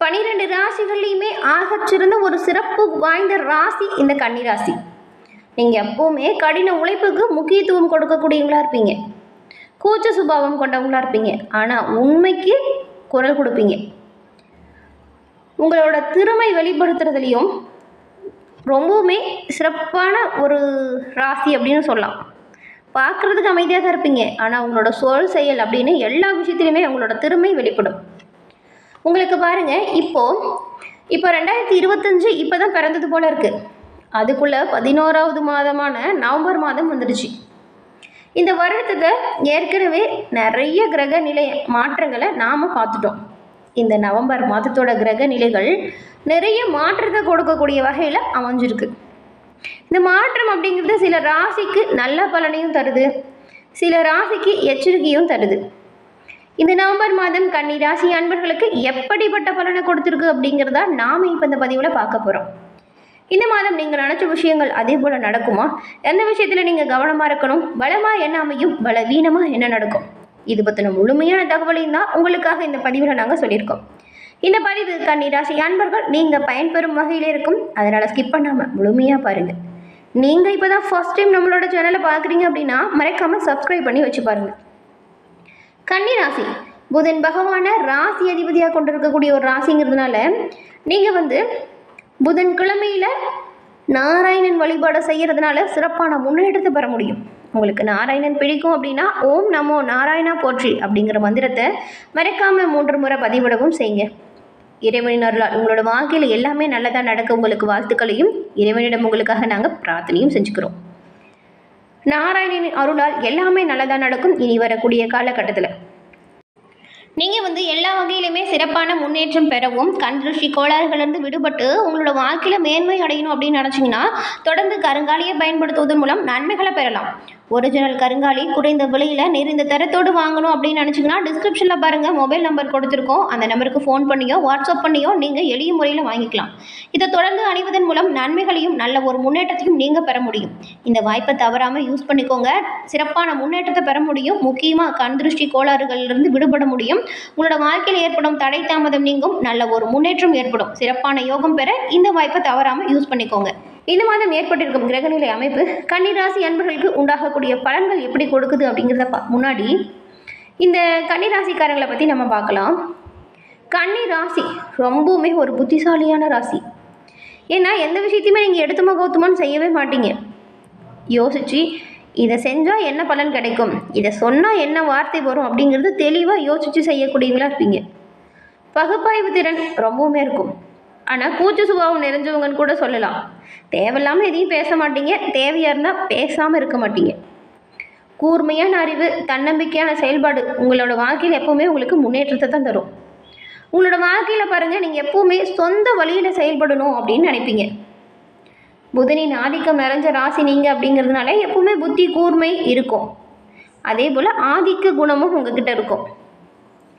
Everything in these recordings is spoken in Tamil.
பனிரெண்டு ராசிகள்லையுமே ஆகச்சிறந்த ஒரு சிறப்பு வாய்ந்த ராசி இந்த கன்னி ராசி நீங்கள் எப்போவுமே கடின உழைப்புக்கு முக்கியத்துவம் கொடுக்கக்கூடியவங்களா இருப்பீங்க. கூச்ச சுபாவம் கொண்டவங்களா இருப்பீங்க. ஆனால் உண்மைக்கு குரல் கொடுப்பீங்க. உங்களோட திறமை வெளிப்படுத்துறதுலையும் ரொம்பவுமே சிறப்பான ஒரு ராசி அப்படின்னு சொல்லலாம். பார்க்குறதுக்கு அமைதியாக தான் இருப்பீங்க. ஆனால் உங்களோட சொல் செயல் அப்படின்னு எல்லா விஷயத்துலையுமே உங்களோட திறமை வெளிப்படும். உங்களுக்கு பாருங்க இப்போ இப்போ ரெண்டாயிரத்தி இருபத்தஞ்சு இப்போ தான் பிறந்தது போல இருக்குது அதுக்குள்ளே பதினோராவது மாதமான நவம்பர் மாதம் வந்துடுச்சு. இந்த வருடத்துக்கு ஏற்கனவே நிறைய கிரக நிலை மாற்றங்களை நாம் பார்த்துட்டோம். இந்த நவம்பர் மாதத்தோட கிரக நிலைகள் நிறைய மாற்றத்தை கொடுக்கக்கூடிய வகையில் அமைஞ்சிருக்கு. இந்த மாற்றம் அப்படிங்கிறது சில ராசிக்கு நல்ல பலனையும் தருது. சில ராசிக்கு எச்சரிக்கையும் தருது. இந்த நவம்பர் மாதம் கன்னி ராசி அன்பர்களுக்கு எப்படிப்பட்ட பலனை கொடுத்துருக்கு அப்படிங்கிறதா நாம் இப்போ இந்த பதிவில் பார்க்க போகிறோம் இந்த மாதம் நீங்கள் நினச்ச விஷயங்கள் அதே போல் நடக்குமா? எந்த விஷயத்தில் நீங்கள் கவனமாக இருக்கணும்? பலமாக என்ன அமையும்? பலவீனமாக என்ன நடக்கும்? இது பற்றின முழுமையான தகவலையும் தான் உங்களுக்காக இந்த பதிவில் நாங்கள் சொல்லியிருக்கோம். இந்த பதிவு கன்னி ராசி அன்பர்கள் நீங்கள் பயன்பெறும் வகையில் இருக்கும். அதனால் ஸ்கிப் பண்ணாமல் முழுமையாக பாருங்கள் நீங்கள் இப்போ தான் ஃபஸ்ட் டைம் நம்மளோட சேனலை பார்க்குறீங்க அப்படின்னா மறக்காமல் சப்ஸ்கிரைப் பண்ணி வச்சு பாருங்கள் கன்னி ராசி புதன் பகவான ராசி அதிபதியாக கொண்டிருக்கக்கூடிய ஒரு ராசிங்கிறதுனால நீங்கள் வந்து புதன் கிழமையில் நாராயணன் வழிபாடை செய்கிறதுனால சிறப்பான முன்னேற்றத்தை பெற முடியும். உங்களுக்கு நாராயணன் பிடிக்கும் அப்படின்னா ஓம் நமோ நாராயணா போற்றி அப்படிங்கிற மந்திரத்தை மறைக்காமல் மூன்று முறை பதிவிடவும் செய்யுங்க. இறைவனின் அருளால் உங்களோட வாழ்க்கையில் எல்லாமே நல்லதாக நடக்க உங்களுக்கு வாழ்த்துக்களையும் இறைவனிடம் உங்களுக்காக நாங்கள் பிரார்த்தனையும் செஞ்சுக்கிறோம். நாராயணனின் அருளால் எல்லாமே நல்லதாக நடக்கும். இனி வரக்கூடிய காலகட்டத்தில். நீங்கள் வந்து எல்லா வகையிலுமே சிறப்பான முன்னேற்றம் பெறவும் கண் திருஷ்டி கோளாறுகளிலிருந்து விடுபட்டு உங்களோட வாழ்க்கையில் மேன்மை அடையணும் அப்படின்னு நினச்சிங்கன்னா தொடர்ந்து கருங்காலியை பயன்படுத்துவதன் மூலம் நன்மைகளை பெறலாம். ஒரிஜினல் கருங்காலி குறைந்த விலையில் நிறைந்த தரத்தோடு வாங்கணும் அப்படின்னு நினச்சிங்கன்னா டிஸ்கிரிப்ஷனில் பாருங்கள் மொபைல் நம்பர் கொடுத்துருக்கோம். அந்த நம்பருக்கு ஃபோன் பண்ணியோ வாட்ஸ்அப் பண்ணியோ நீங்கள் எளிய முறையில் வாங்கிக்கலாம். இதை தொடர்ந்து அணிவதன் மூலம் நன்மைகளையும் நல்ல ஒரு முன்னேற்றத்தையும் நீங்கள் பெற முடியும். இந்த வாய்ப்பை தவறாமல் யூஸ் பண்ணிக்கோங்க. சிறப்பான முன்னேற்றத்தை பெற முடியும். முக்கியமாக கண் திருஷ்டி கோளாறுகளிலிருந்து விடுபட முடியும். உங்களோட வாழ்க்கையில் ஏற்படும் தடை தாமதம் நீங்கும். நல்ல ஒரு முன்னேற்றம் ஏற்படும். சிறப்பான யோகம் பெற இந்த வாய்ப்பை தவறாமல் யூஸ் பண்ணிக்கோங்க. இந்த மாதம் ஏற்பட்டிருக்கும் கிரகநிலை அமைப்பு கன்னிராசி அன்பர்களுக்கு உண்டாகக்கூடிய பலன்கள் எப்படி கொடுக்குது அப்படிங்கிறத பா முன்னாடி இந்த கன்னிராசிக்காரங்களை பற்றி நம்ம பார்க்கலாம். கன்னி ராசி ரொம்பவுமே ஒரு புத்திசாலியான ராசி. ஏன்னா எந்த விஷயத்தையுமே நீங்கள் எடுத்துமா கௌத்தமான்னு செய்யவே மாட்டீங்க. யோசித்து இதை செஞ்சால் என்ன பலன் கிடைக்கும்? இதை சொன்னால் என்ன வார்த்தை வரும் அப்படிங்கிறது தெளிவாக யோசித்து செய்யக்கூடியவங்களா இருப்பீங்க. பகுப்பாய்வு திறன் ரொம்பவுமே இருக்கும். ஆனால் கூச்ச சுபாவம் நிறைஞ்சவங்கன்னு கூட சொல்லலாம். தேவையில்லாமல் எதையும் பேச மாட்டீங்க. தேவையாக இருந்தால் பேசாமல் இருக்க மாட்டீங்க. கூர்மையான அறிவு தன்னம்பிக்கையான செயல்பாடு உங்களோட வாழ்க்கையில் எப்போவுமே உங்களுக்கு முன்னேற்றத்தை தான் தரும். உங்களோட வாழ்க்கையில் பாருங்கள் நீங்கள் எப்போவுமே சொந்த வழியில் செயல்படணும் அப்படின்னு நினைப்பீங்க. புதனின் ஆதிக்கம் நிறைஞ்ச ராசி நீங்கள் அப்படிங்கிறதுனால எப்போவுமே புத்தி கூர்மை இருக்கும். அதே போல் ஆதிக்க குணமும் உங்ககிட்ட இருக்கும்.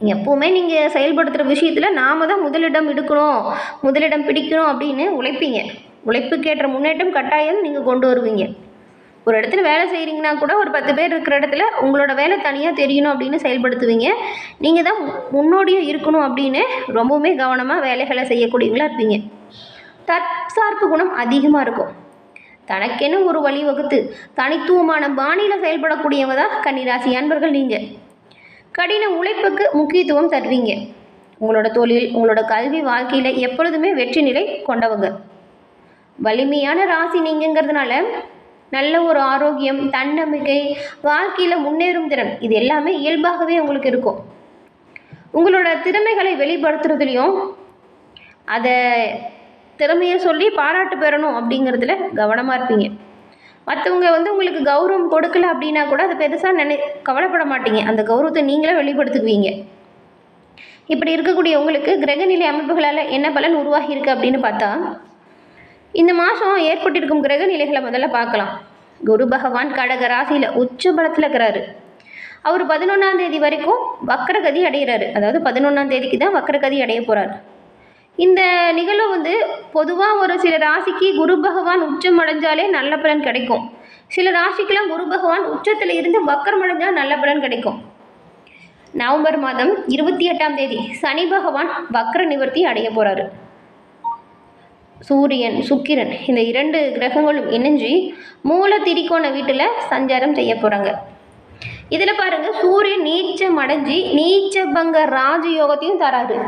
எப்போவுமே நீங்கள் செயல்படுத்துகிற விஷயத்தில் நாம தான் முதலிடம் எடுக்கணும் முதலிடம் பிடிக்கணும் அப்படின்னு உழைப்பீங்க. உழைப்புக்கேற்ற முன்னேற்றம் கட்டாயம் நீங்கள் கொண்டு வருவீங்க. ஒரு இடத்துல வேலை செய்கிறீங்கன்னா கூட ஒரு பத்து பேர் இருக்கிற இடத்துல உங்களோட வேலை தனியாக தெரியணும் அப்படின்னு செயல்படுத்துவீங்க. நீங்கள் தான் முன்னோடியாக இருக்கணும் அப்படின்னு ரொம்பவுமே கவனமாக வேலைகளை செய்யக்கூடியவங்களா இருப்பீங்க. தற்சார்பு குணம் அதிகமாக இருக்கும். தனக்கென ஒரு வழிவகுத்து தனித்துவமான பாணியில் செயல்படக்கூடியவங்க தான் கன்னிராசி அன்பர்கள் நீங்கள் கடின உழைப்புக்கு முக்கியத்துவம் தருவீங்க. உங்களோட தொழில் உங்களோட கல்வி வாழ்க்கையில் எப்பொழுதுமே வெற்றி நிலை கொண்டவங்க. வலிமையான ராசி நீங்கிறதுனால நல்ல ஒரு ஆரோக்கியம் தன்னம்பிக்கை வாழ்க்கையில் முன்னேறும் திறன் இது எல்லாமே இயல்பாகவே உங்களுக்கு இருக்கும். உங்களோட திறமைகளை வெளிப்படுத்துறதுலையும் அதை திறமையை சொல்லி பாராட்டு பெறணும் அப்படிங்கிறதுல கவனமாக இருப்பீங்க. மற்றவங்க வந்து உங்களுக்கு கௌரவம் கொடுக்கல அப்படின்னா கூட அதை பெருசாக நினை கவலைப்பட மாட்டீங்க. அந்த கௌரவத்தை நீங்களே வெளிப்படுத்துக்குவீங்க. இப்படி இருக்கக்கூடிய உங்களுக்கு கிரகநிலை அமைப்புகளால் என்ன பலன் உருவாகியிருக்கு அப்படின்னு பார்த்தா இந்த மாதம் ஏற்பட்டிருக்கும் கிரக நிலைகளை முதல்ல பார்க்கலாம். குரு பகவான் கடக ராசியில் உச்ச பலத்தில் இருக்கிறாரு. அவர் பதினொன்றாம் தேதி வரைக்கும் வக்கரகதி அடைகிறாரு அதாவது பதினொன்றாம் தேதிக்கு தான் வக்கரகதி அடைய போகிறார் இந்த நிகழ்வு வந்து பொதுவாக ஒரு சில ராசிக்கு குரு பகவான் உச்சம் அடைஞ்சாலே நல்ல பலன் கிடைக்கும். சில ராசிக்கெல்லாம் குரு பகவான் உச்சத்தில் இருந்து வக்கரம் அடைஞ்சால் நல்ல பலன் கிடைக்கும். நவம்பர் மாதம் இருபத்தி எட்டாம் தேதி சனி பகவான் வக்கர நிவர்த்தி அடைய போகிறாரு சூரியன் சுக்கிரன் இந்த இரண்டு கிரகங்களும் இணைஞ்சு மூல திரிகோண வீட்டில் சஞ்சாரம் செய்ய போகிறாங்க இதில் பாருங்கள் சூரியன் நீச்சம் அடைஞ்சி நீச்சபங்க ராஜயோகத்தையும் தராரு.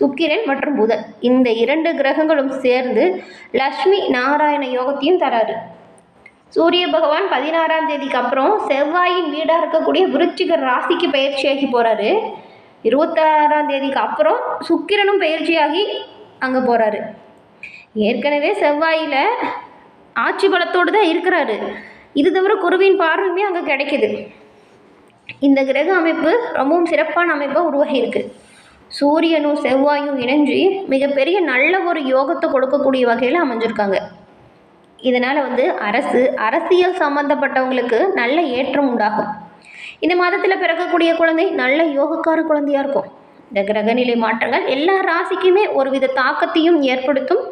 சுக்கிரன் மற்றும் புதன். இந்த இரண்டு கிரகங்களும் சேர்ந்து லக்ஷ்மி நாராயண யோகத்தையும் தராரு. சூரிய பகவான் பதினாறாம் தேதிக்கு அப்புறம் செவ்வாயின் வீடாக இருக்கக்கூடிய விருச்சிக ராசிக்கு பயிற்சியாகி போகிறாரு இருபத்தாறாம் தேதிக்கு அப்புறம் சுக்கிரனும் பயிற்சியாகி அங்கே போகிறாரு ஏற்கனவே செவ்வாயில் ஆட்சி பலத்தோடு தான் இருக்கிறாரு. இது தவிர குருவின் பார்வையுமே அங்கே கிடைக்குது. இந்த கிரக அமைப்பு ரொம்பவும் சிறப்பான அமைப்பாக உருவாகிருக்கு சூரியனும் செவ்வாயும் இணைஞ்சு மிகப்பெரிய நல்ல ஒரு யோகத்தை கொடுக்கக்கூடிய வகையில் அமைஞ்சிருக்காங்க. இதனால் வந்து அரசு அரசியல் சம்மந்தப்பட்டவங்களுக்கு நல்ல ஏற்றம் உண்டாகும். இந்த மாதத்தில் பிறக்கக்கூடிய குழந்தை நல்ல யோகக்கார குழந்தையாக இருக்கும். இந்த கிரகநிலை மாற்றங்கள் எல்லா ராசிக்குமே ஒருவித தாக்கத்தையும் ஏற்படுத்தும்.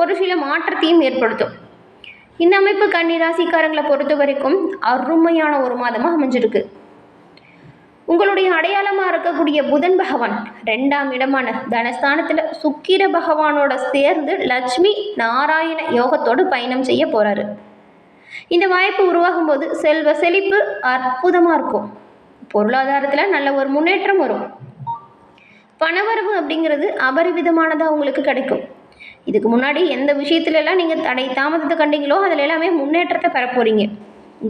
ஒரு சில மாற்றத்தையும் ஏற்படுத்தும். இந்த அமைப்பு கன்னி ராசிக்காரங்களை பொறுத்த வரைக்கும் அருமையான ஒரு மாதமாக அமைஞ்சிருக்கு. உங்களுடைய அடையாளமாக இருக்கக்கூடிய புதன் பகவான் ரெண்டாம் இடமான தனஸ்தானத்தில் சுக்கிர பகவானோட சேர்ந்து லட்சுமி நாராயண யோகத்தோடு பயணம் செய்ய போகிறாரு இந்த வாய்ப்பு உருவாகும் போது செல்வ செழிப்பு அற்புதமாக இருக்கும். பொருளாதாரத்தில் நல்ல ஒரு முன்னேற்றம் வரும். பணவரவு அப்படிங்கிறது அபரிவிதமானதாக உங்களுக்கு கிடைக்கும். இதுக்கு முன்னாடி எந்த விஷயத்துலலாம் நீங்கள் தடை தாமதத்தை கண்டீங்களோ அதில் எல்லாமே முன்னேற்றத்தை பெற போகிறீங்க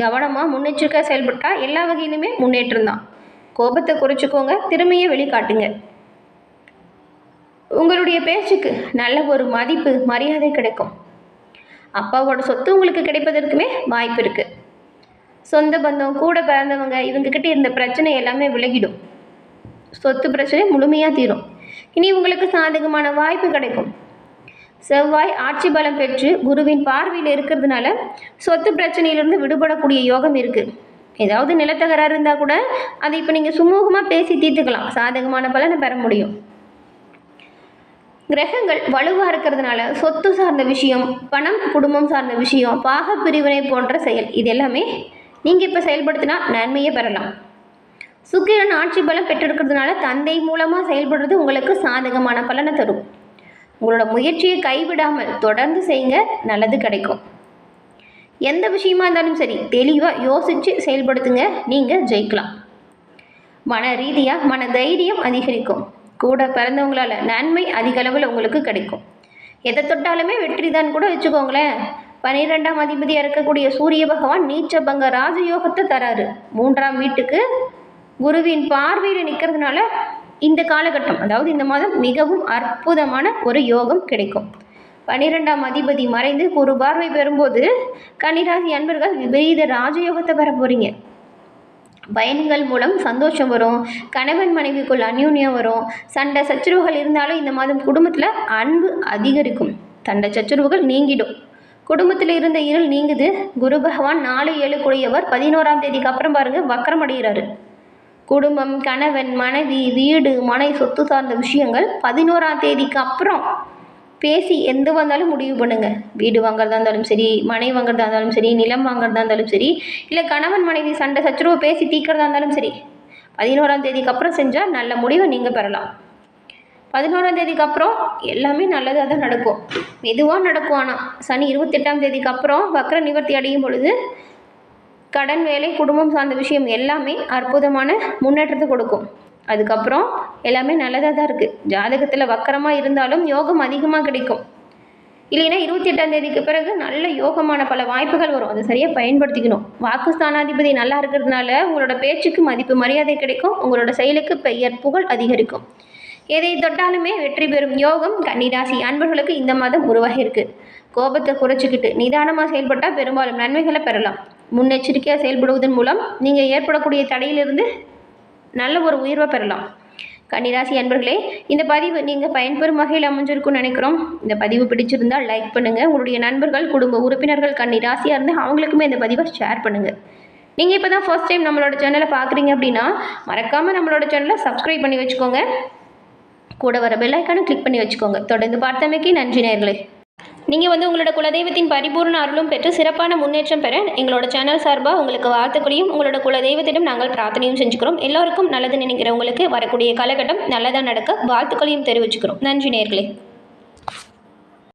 கவனமாக முன்னெச்சரிக்கை செயல்பட்டால் எல்லா வகையிலுமே முன்னேற்றம் தான். கோபத்தை குறைச்சிக்கோங்க திறமையை வெளிக்காட்டுங்க. உங்களுடைய பேச்சுக்கு நல்ல ஒரு மதிப்பு மரியாதை கிடைக்கும். அப்பாவோட சொத்து உங்களுக்கு கிடைப்பதற்குமே வாய்ப்பு இருக்குது சொந்த பந்தம் கூட பிறந்தவங்க இவங்கக்கிட்ட இருந்த பிரச்சனை எல்லாமே விலகிடும். சொத்து பிரச்சனை முழுமையாக தீரும். இனி உங்களுக்கு சாதகமான வாய்ப்பு கிடைக்கும். செவ்வாய் ஆட்சி பலம் பெற்று குருவின் பார்வையில் இருக்கிறதுனால சொத்து பிரச்சனையிலிருந்து விடுபடக்கூடிய யோகம் இருக்குது ஏதாவது நிலத்தகராறு இருந்தால் கூட அதை இப்போ நீங்கள் சுமூகமாக பேசி தீர்த்துக்கலாம். சாதகமான பலனை பெற முடியும். கிரகங்கள் வலுவாக இருக்கிறதுனால சொத்து சார்ந்த விஷயம் பணம் குடும்பம் சார்ந்த விஷயம் பாக பிரிவினை போன்ற செயல் இது எல்லாமே நீங்கள் இப்போ செயல்படுத்தினா நன்மையை பெறலாம். சுக்கிரன் ஆட்சி பலம் பெற்றிருக்கிறதுனால தந்தை மூலமாக செயல்படுறது உங்களுக்கு சாதகமான பலனை தரும். உங்களோட முயற்சியை கைவிடாமல் தொடர்ந்து செய்யுங்க நல்லது கிடைக்கும். எந்த விஷயமா இருந்தாலும் சரி தெளிவாக யோசித்து செயல்படுத்துங்க. நீங்கள் ஜெயிக்கலாம். மன ரீதியாக மன தைரியம் அதிகரிக்கும். கூட பிறந்தவங்களால நன்மை அதிக அளவில் உங்களுக்கு கிடைக்கும். எதை தொட்டாலுமே வெற்றி தான் கூட வச்சுக்கோங்களேன். பனிரெண்டாம் அதிபதியாக இருக்கக்கூடிய சூரிய பகவான் நீச்சபங்க ராஜயோகத்தை தராரு. மூன்றாம் வீட்டுக்கு குருவின் பார்வையில் நிற்கிறதுனால இந்த காலகட்டம் அதாவது இந்த மாதம் மிகவும் அற்புதமான ஒரு யோகம் கிடைக்கும். பனிரெண்டாம் அதிபதி மறைந்து குரு பார்வை பெறும்போது கன்னிராசி அன்பர்கள் விபரீத ராஜயோகத்தை பெற போகிறீங்க பயன்கள் மூலம் சந்தோஷம் வரும் கணவன் மனைவிக்குள் அந்யூன்யம் வரும் சண்டை சச்சுருவுகள் இருந்தாலும் இந்த மாதம் குடும்பத்தில் அன்பு அதிகரிக்கும். சண்டை சச்சுருவுகள் நீங்கிடும். குடும்பத்தில் இருந்த இருள் நீங்குது. குரு பகவான் நாலு ஏழு கூடியவர் பதினோராம் தேதிக்கு அப்புறம் பாருங்கள் வக்கரம் அடைகிறாரு குடும்பம் கணவன் மனைவி வீடு மனை சொத்து சார்ந்த விஷயங்கள் பதினோராம் தேதிக்கு அப்புறம் பேசி எந்த வந்தாலும் முடிவு பண்ணுங்கள் வீடு வாங்குறதா இருந்தாலும் சரி மனை வாங்குறதா இருந்தாலும் சரி நிலம் வாங்குறதா இருந்தாலும் சரி இல்லை கணவன் மனைவி சண்டை சச்சரவு பேசி தீக்கிறதா இருந்தாலும் சரி பதினோராம் தேதிக்கு அப்புறம் செஞ்சால் நல்ல முடிவை நீங்கள் பெறலாம். பதினோராம் தேதிக்கு அப்புறம் எல்லாமே நல்லதாக தான் நடக்கும். மெதுவாக நடக்கும் ஆனால் சனி இருபத்தெட்டாம் தேதிக்கு அப்புறம் வக்ர நிவர்த்தி அடையும் பொழுது கடன் வேலை குடும்பம் சார்ந்த விஷயம் எல்லாமே அற்புதமான முன்னேற்றத்தை கொடுக்கும். அதுக்கப்புறம் எல்லாமே நல்லதாக தான் இருக்குது ஜாதகத்தில் வக்கரமாக இருந்தாலும் யோகம் அதிகமாக கிடைக்கும். இல்லைன்னா இருபத்தி எட்டாம் தேதிக்கு பிறகு நல்ல யோகமான பல வாய்ப்புகள் வரும். அதை சரியாக பயன்படுத்திக்கணும். வாக்குஸ்தானாதிபதி நல்லா இருக்கிறதுனால உங்களோட பேச்சுக்கு மதிப்பு மரியாதை கிடைக்கும். உங்களோட செயலுக்கு பெயர் புகழ் அதிகரிக்கும். எதை தொட்டாலுமே வெற்றி பெறும் யோகம் கன்னிராசி அன்பர்களுக்கு இந்த மாதம் உருவாகி இருக்கு. கோபத்தை குறைச்சிக்கிட்டு நிதானமாக செயல்பட்டால் பெரும்பாலும் நன்மைகளை பெறலாம். முன்னெச்சரிக்கையாக செயல்படுவதன் மூலம் நீங்கள் ஏற்படக்கூடிய தடையிலிருந்து நல்ல ஒரு உயர்வை பெறலாம். கன்னிராசி அன்பர்களே இந்த பதிவு நீங்கள் பயன்பெறும் வகையில் அமைஞ்சிருக்கும்னு நினைக்கிறோம். இந்த பதிவு பிடிச்சிருந்தால் லைக் பண்ணுங்கள் உங்களுடைய நண்பர்கள் குடும்ப உறுப்பினர்கள் கன்னிராசியாக இருந்து அவங்களுக்குமே இந்த பதிவை ஷேர் பண்ணுங்கள் நீங்கள் இப்போ தான் ஃபர்ஸ்ட் டைம் நம்மளோட சேனலை பார்க்குறீங்க அப்படின்னா மறக்காமல் நம்மளோட சேனலை சப்ஸ்கிரைப் பண்ணி வச்சுக்கோங்க. கூட வர பெல்லைக்கானும் கிளிக் பண்ணி வச்சுக்கோங்க. தொடர்ந்து பார்த்தமைக்கு நன்றி நேர்களே நீங்கள் வந்து உங்களோட குலதெய்வத்தின் பரிபூர்ண அருளும் பெற்று சிறப்பான முன்னேற்றம் பெற எங்களோட சேனல் சார்பாக உங்களுக்கு வாழ்த்துக்களையும் உங்களோட குலதெய்வத்திடம் நாங்கள் பிரார்த்தனையும் செஞ்சுக்கிறோம். எல்லோருக்கும் நல்லது நினைக்கிறவங்களுக்கு வரக்கூடிய காலகட்டம் நல்லதாக நடக்க வாழ்த்துக்களையும் தெரிவிச்சுக்கிறோம். நன்றி நேர்களே.